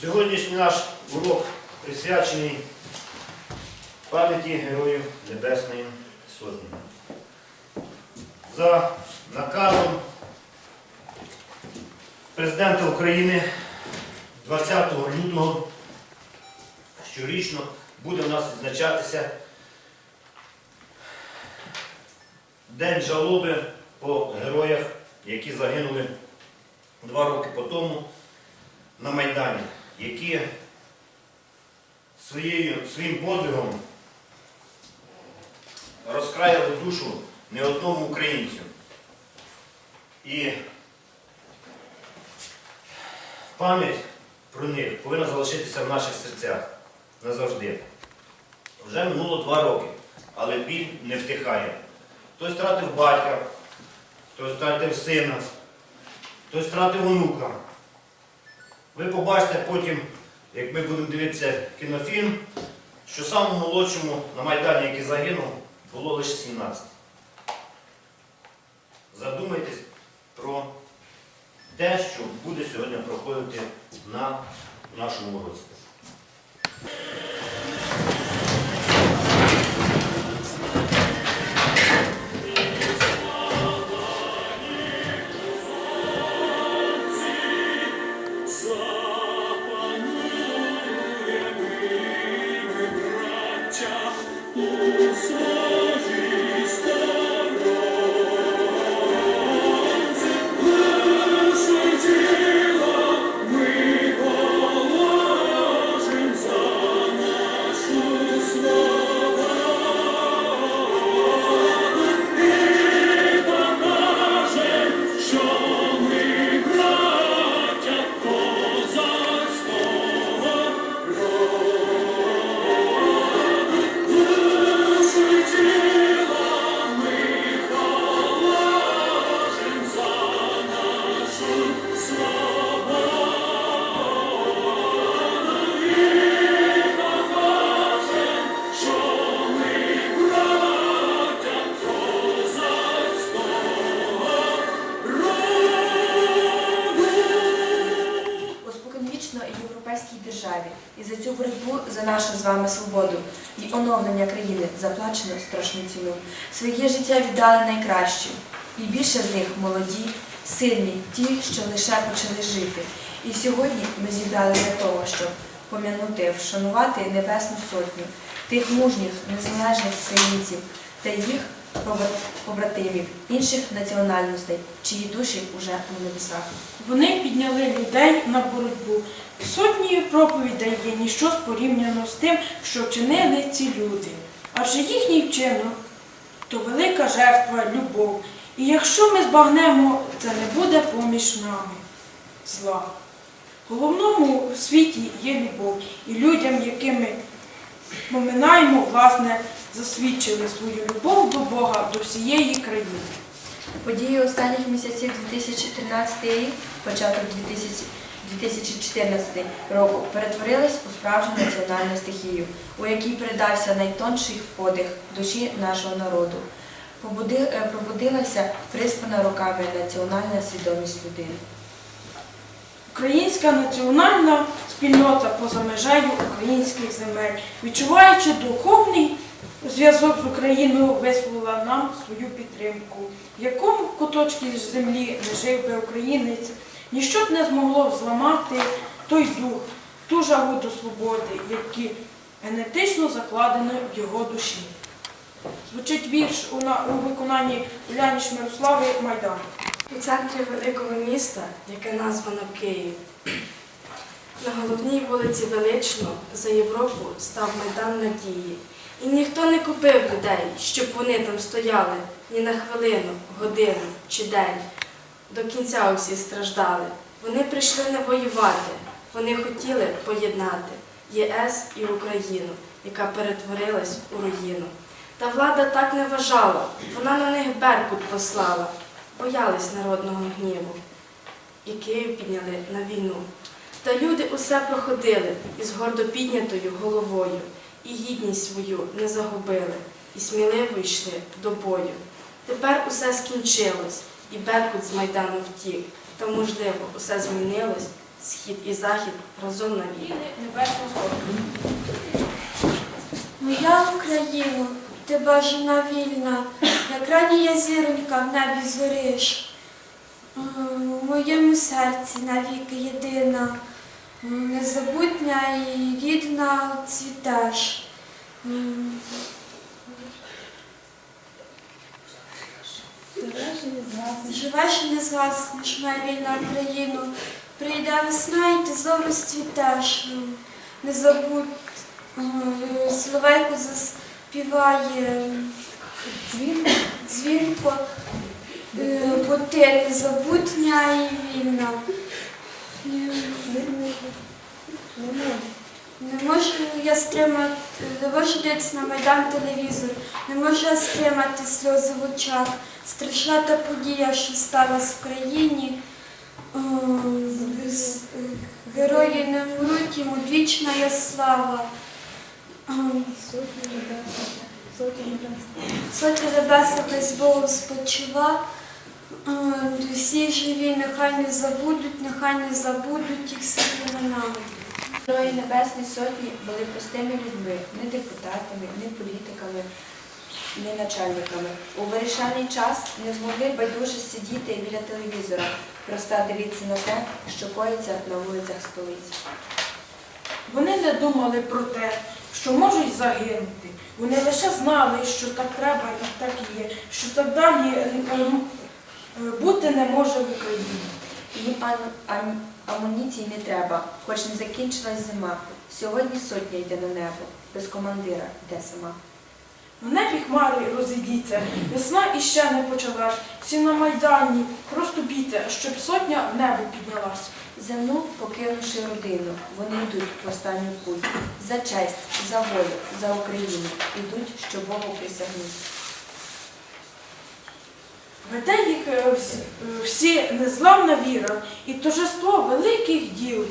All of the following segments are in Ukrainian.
Сьогоднішній наш урок присвячений пам'яті Героїв Небесної Сотні. За наказом президента України 20 лютого щорічно буде у нас відзначатися День жалоби по героях, які загинули два роки тому на Майдані, які своєю, своїм подвигом розкраяли душу не одному українцю. І пам'ять про них повинна залишитися в наших серцях назавжди. Вже минуло два роки, але біль не втихає. Хтось втратив батька, хтось втратив сина, хтось втратив онука. Ви побачите потім, як ми будемо дивитися кінофільм, що самому молодшому на Майдані, який загинув, було лише 17. Задумайтесь про те, що буде сьогодні проходити на нашому уроці. Yes, sir. Вами свободу і оновлення країни заплачено страшну ціну. Своє життя віддали найкращі, і більше з них молоді, сильні, ті, що лише почали жити. І сьогодні ми зібрали для того, щоб пом'янути, вшанувати Небесну Сотню, тих мужніх, незалежних українців та їх побратимів інших національностей, чиї душі уже у небесах. Вони підняли людей на боротьбу. Сотні проповідей є ніщо порівняно з тим, що вчинили ці люди. Адже їхній вчинок то велика жертва, любов. І якщо ми збагнемо, це не буде поміж нами зла. Головному в світі є любов, і людям, якими поминаємо, власне, засвідчили свою любов до Бога, до всієї країни. Події останніх місяців 2013 рік, початок 2014 року перетворились у справжню національну стихію, у якій передався найтонший подих душі нашого народу. Е, Пробудилася приспана роками національна свідомість людини. Українська національна спільнота поза межею українських земель, відчуваючи духовний зв'язок з Україною, висловила нам свою підтримку. В якому куточці землі не жив би українець, ніщо б не змогло зламати той дух, ту жагу до свободи, які генетично закладено в його душі. Звучить вірш у, на- у виконанні Уляні Шмирослави Майдан. У центрі великого міста, яке названо Київ, на головній вулиці Велично за Європу став майдан надії. І ніхто не купив людей, щоб вони там стояли ні на хвилину, годину чи день. До кінця усі страждали. Вони прийшли не воювати, вони хотіли поєднати ЄС і Україну, яка перетворилась у руїну. Та влада так не вважала, вона на них беркут послала, боялись народного гніву, і Київ підняли на війну. Та люди усе проходили із гордо піднятою головою, і гідність свою не загубили, і сміливо йшли до бою. Тепер усе скінчилось, і Беркут з Майдану втік, та, можливо, усе змінилось схід і захід разом на. Моя Україно, ти бажана вільна, як ранія зіронька в небі зориш. У моєму серці навіки єдина, незабутня і рідна цвітеш. Живеш і не згаснеш, моя вільна Україно, прийде весна і ти знову розцвітеш. Не забудь, м, Соловейко заспіває дзвін, дзвінко, е, бо ти незабутня і вільна. Ні, Не можу я стримати, не можу дивитися на Майдан телевізор, не можу я стримати сльози в очах. Страшна та подія, що сталася в країні. Герої не вмруть, йому вічна є слава. Сотня небесна хай Богу спочива. Всі живі, нехай не забудуть, нехай не забудуть їх свої імена. Герої Небесної Сотні були простими людьми, не депутатами, не політиками, не начальниками. У вирішальний час не змогли байдуже сидіти біля телевізора, просто дивитися на те, що коїться на вулицях столиці. Вони не думали про те, що можуть загинути. Вони лише знали, що так треба і так є, що так далі е, е, бути не може в Україні. Ан- амуніції не треба, хоч не закінчилась зима. Сьогодні сотня йде на небо, без командира йде сама. В небі хмари розійдіться, весна іще не почалась. Всі на майдані розступіться, щоб сотня в небо піднялась. Земну, покинувши родину, вони йдуть в останню путь. За честь, за волю, за Україну. Ідуть, що Богу присягнуть. Веде їх е, всі, е, незламна віра і торжество великих діл.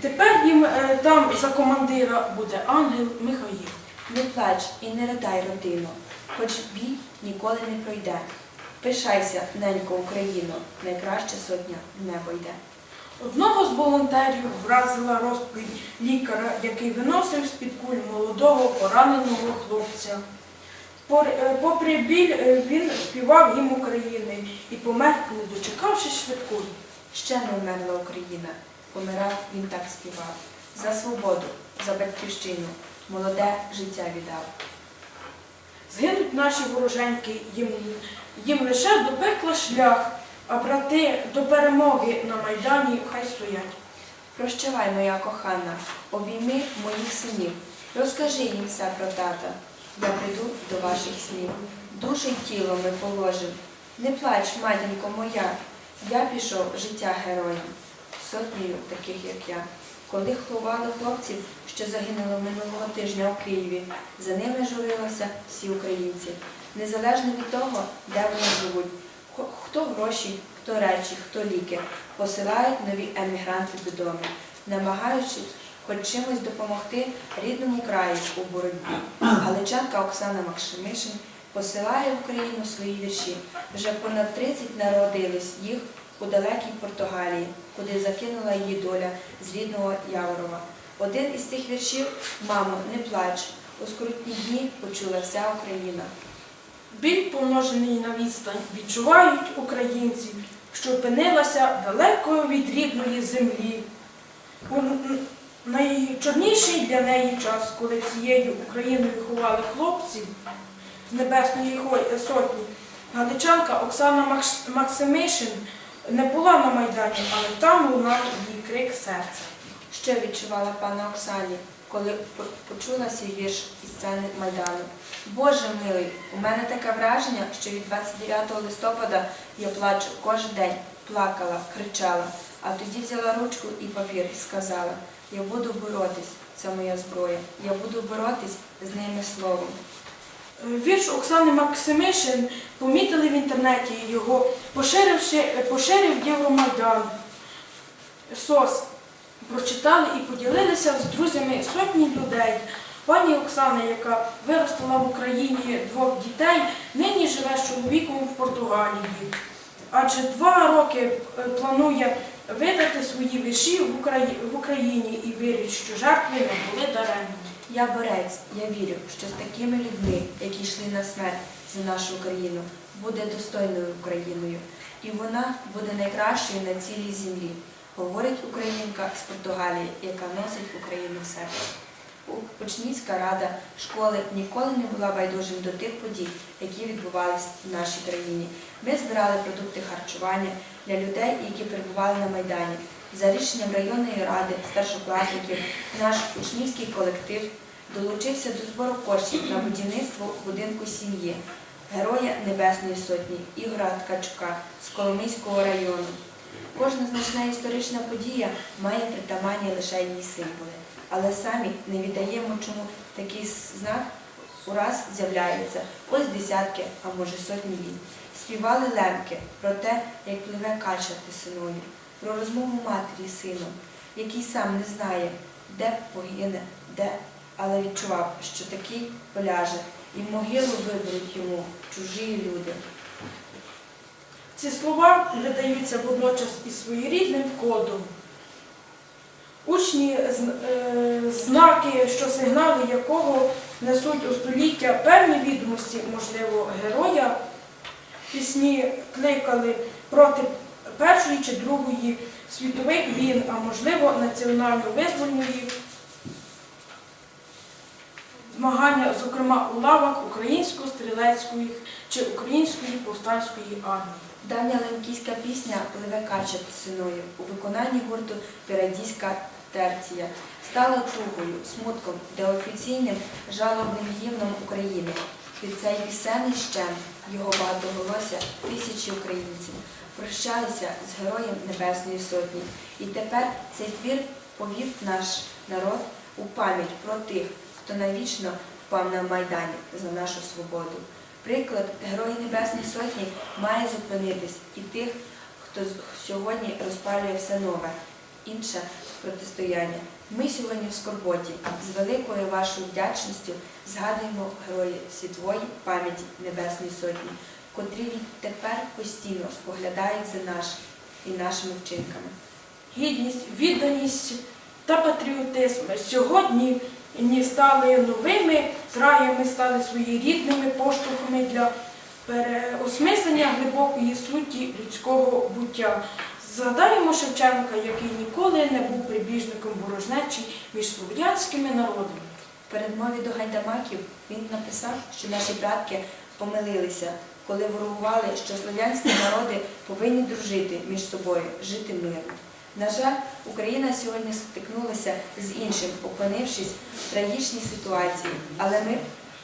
Тепер їм е, там за командира буде ангел Михаїл. Не плач і не riдай, родино, хоч бій ніколи не пройде. Пишайся, ненько Україно, найкраща сотня в небо йде. Одного з волонтерів вразила розповідь лікаря, який виносив з-під куль молодого пораненого хлопця. Е, Попри біль, е, він співав гімн України і помер, не дочекавшись швидкої. Ще не вмерла Україна, помирав він так співав. За свободу, за батьківщину, молоде життя віддав. Згинуть наші вороженьки, їм, їм лише до пекла шлях, а брати до перемоги на Майдані хай стоять. Прощавай, моя кохана, обійми моїх синів, розкажи їм все про тата. Я прийду до ваших. Душу й тіло ми положим. Не плач, матінко моя, я пішов життя героям, сотнею таких, як я. Коли ховали хлопців, що загинули минулого тижня у Києві, за ними журилися всі українці, незалежно від того, де вони живуть. Хто гроші, хто речі, хто ліки, посилають нові емігранти додому, намагаючись хоч чимось допомогти рідному краю у боротьбі. Галичанка Оксана Макшимишин посилає в Україну свої вірші. Вже понад 30 народились їх у далекій Португалії, куди закинула її доля з рідного Яворова. Один із цих віршів Мамо, не плач, у скрутні дні почула вся Україна. Біль помножений на відстань відчувають українці, що опинилася далеко від рідної землі. Найчорніший для неї час, коли цією Україною ховали хлопців з Небесної Сотні, галичанка Оксана Максимишин не була на Майдані, але там лунав її крик серця. Що відчувала пана Оксані, коли по- почула свій вірш із сцени Майдану? Боже милий, у мене таке враження, що від 29 листопада я плачу кожен день, плакала, кричала, а тоді взяла ручку і папір і сказала, я буду боротись, це моя зброя, я буду боротись з ними словом. Вірш Оксани Максимишин помітили в інтернеті його, поширивши, поширив Євромайдан. СОС прочитали і поділилися з друзями сотні людей. Пані Оксана, яка виростила в Україні двох дітей, нині живе з чоловіком в Португалії. Адже два роки е, планує видати свої вірші в, Украї... в Україні і вірять, що жертви не були даремні. Я борець, я вірю, що з такими людьми, які йшли на смерть за нашу Україну, буде достойною Україною, і вона буде найкращою на цілій землі, говорить українка з Португалії, яка носить Україну в серці. Учнівська рада школи ніколи не була байдужим до тих подій, які відбувалися в нашій країні. Ми збирали продукти харчування для людей, які перебували на Майдані. За рішенням районної ради старшокласників наш учнівський колектив долучився до збору коштів на будівництво будинку сім'ї Героя Небесної Сотні Ігора Ткачука з Коломийського району. Кожна значна історична подія має притаманні лише її символи, але самі не віддаємо, чому такий знак ураз з'являється ось десятки, а може сотні літ. Співали лемки про те, як пливе кача тисиною, про розмову матері з сином, який сам не знає, де погине, де, але відчував, що такий поляже, і могилу виберуть йому чужі люди. Ці слова видаються водночас і своєрідним кодом. Учні е, знаки, що сигнали якого несуть у століття певні відомості, можливо, героя. Пісні кликали проти Першої чи Другої світових війн, а можливо, національно-визвольної змагання, зокрема у лавах українсько-стрілецької чи української повстанської армії. Давня лемкійська пісня Пливе кача у виконанні гурту Пірадійська терція стала тугою, смутком та офіційним жалобним гімном України. Під цей пісенний щем його багатоголосся тисячі українців прощалися з героєм Небесної Сотні. І тепер цей твір повів наш народ у пам'ять про тих, хто навічно впав на Майдані за нашу свободу. Приклад Герої Небесної Сотні має зупинитись і тих, хто сьогодні розпалює все нове, інше протистояння. Ми сьогодні в скорботі з великою вашою вдячністю згадуємо герої світової пам'яті Небесної Сотні, котрі відтепер постійно споглядають за наш і нашими вчинками. Гідність, відданість та патріотизм сьогодні ні стали новими зраями, стали своєрідними поштовхами для переосмислення глибокої суті людського буття. Згадаємо Шевченка, який ніколи не був прибіжником ворожнечі між слов'янськими народами. В передмові до гайдамаків він написав, що наші братки помилилися, коли ворогували, що слов'янські народи повинні дружити між собою, жити мирно. На жаль, Україна сьогодні стикнулася з іншим, опинившись в трагічній ситуації, але ми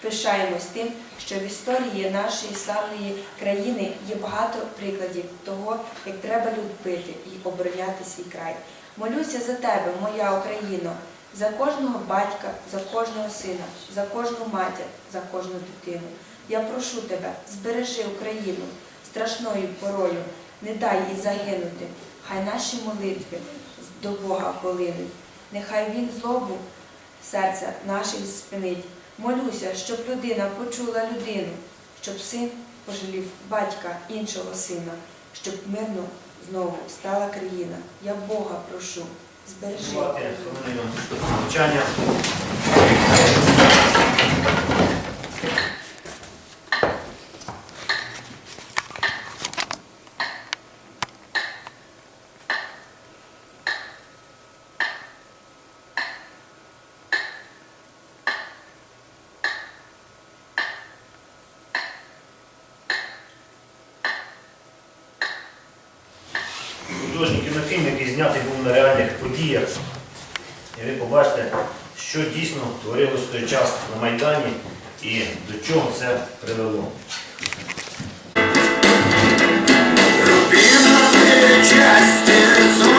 пишаємось тим, що в історії нашої славної країни є багато прикладів того, як треба любити і обороняти свій край. Молюся за тебе, моя Україно, за кожного батька, за кожного сина, за кожну матір, за кожну дитину. Я прошу тебе, збережи Україну страшною порою, не дай їй загинути. Хай наші молитви до Бога полинуть. Нехай Він злобу серця наших спинить. Молюся, щоб людина почула людину, щоб син пожалів батька іншого сина, щоб мирно знову стала країна. Я Бога прошу, збережи. Художній кінофільм, який знятий був на реальних подіях. І ви побачите, що дійсно творилось в той час на Майдані і до чого це привело. Рубиновые части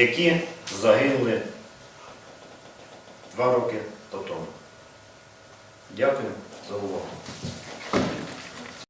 людей, які